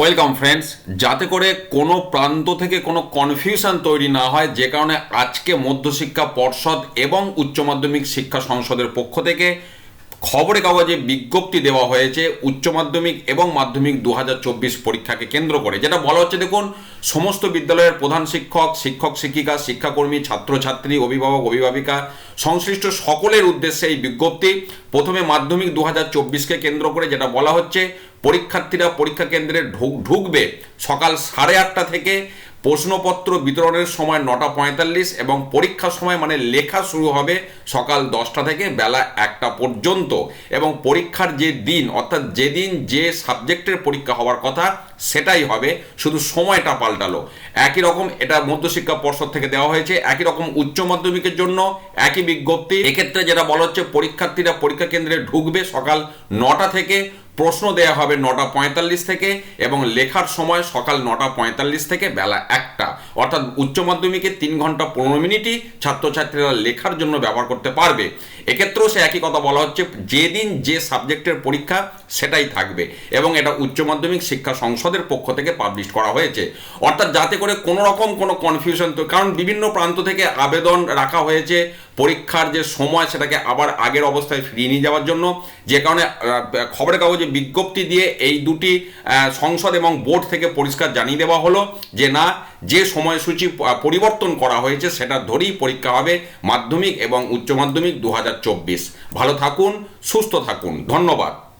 Welcome friends যাতে করে কোনো প্রান্ত থেকে কোনো কনফিউশন তৈরি না হয়, যে কারণে আজকে মধ্যশিক্ষা পর্ষদ এবং উচ্চ মাধ্যমিক শিক্ষা সংসদের পক্ষ থেকে খবরে কাগজে বিজ্ঞপ্তি দেওয়া হয়েছে, উচ্চ মাধ্যমিক এবং মাধ্যমিক দু হাজার চব্বিশ পরীক্ষাকে কেন্দ্র করে। যেটা বলা হচ্ছে, দেখুন, সমস্ত বিদ্যালয়ের প্রধান শিক্ষক শিক্ষক শিক্ষিকা, শিক্ষাকর্মী, ছাত্রছাত্রী, অভিভাবক, অভিভাবিকা, সংশ্লিষ্ট সকলের উদ্দেশ্যে এই বিজ্ঞপ্তি প্রথমে মাধ্যমিক দু কে কেন্দ্র করে, যেটা বলা হচ্ছে পরীক্ষার্থীরা পরীক্ষা কেন্দ্রে ঢুক, ঢুকবে সকাল সাড়ে আটটা থেকে প্রশ্নপত্র বিতরণের সময় নটা পঁয়তাল্লিশ এবং পরীক্ষার সময় মানে লেখা শুরু হবে সকাল দশটা থেকে বেলা একটা পর্যন্ত এবং পরীক্ষার যে দিন, অর্থাৎ যেদিন যে সাবজেক্টের পরীক্ষা হওয়ার কথা সেটাই হবে, শুধু সময়টা পাল্টালো। একই রকম এটা মধ্যশিক্ষা পর্ষদ থেকে দেওয়া হয়েছে, একই রকম উচ্চ মাধ্যমিকের জন্য একই বিজ্ঞপ্তি। এক্ষেত্রে যেটা বলা হচ্ছে, পরীক্ষার্থীরা পরীক্ষা কেন্দ্রে ঢুকবে সকাল নটা থেকে প্রশ্ন দেয়া হবে নটা পঁয়তাল্লিশ থেকে এবং লেখার সময় সকাল নটা পঁয়তাল্লিশ থেকে বেলা একটা। অর্থাৎ উচ্চ মাধ্যমিকে তিন ঘণ্টা পনেরো মিনিটই ছাত্রছাত্রীরা লেখার জন্য ব্যবহার করতে পারবে। এক্ষেত্রেও সে একই কথা বলা হচ্ছে, যেদিন যে সাবজেক্টের পরীক্ষা সেটাই থাকবে এবং এটা উচ্চ মাধ্যমিক শিক্ষা সংসদের পক্ষ থেকে পাবলিশ করা হয়েছে। অর্থাৎ যাতে করে কোনো রকম কোনো কনফিউশন তো কারণ বিভিন্ন প্রান্ত থেকে আবেদন রাখা হয়েছে পরীক্ষার যে সময় সেটাকে আবার আগের অবস্থায় ফিরিয়ে নিয়ে যাওয়ার জন্য। যে কারণে খবরের কাগজে বিজ্ঞপ্তি দিয়ে এই দুটি সংসদ এবং বোর্ড থেকে পরিষ্কার জানিয়ে দেওয়া হলো যে না, যে সময়সূচি পরিবর্তন করা হয়েছে সেটা ধরেই পরীক্ষা হবে মাধ্যমিক এবং উচ্চ মাধ্যমিক দু হাজার চব্বিশ। ভালো থাকুন, সুস্থ থাকুন। ধন্যবাদ।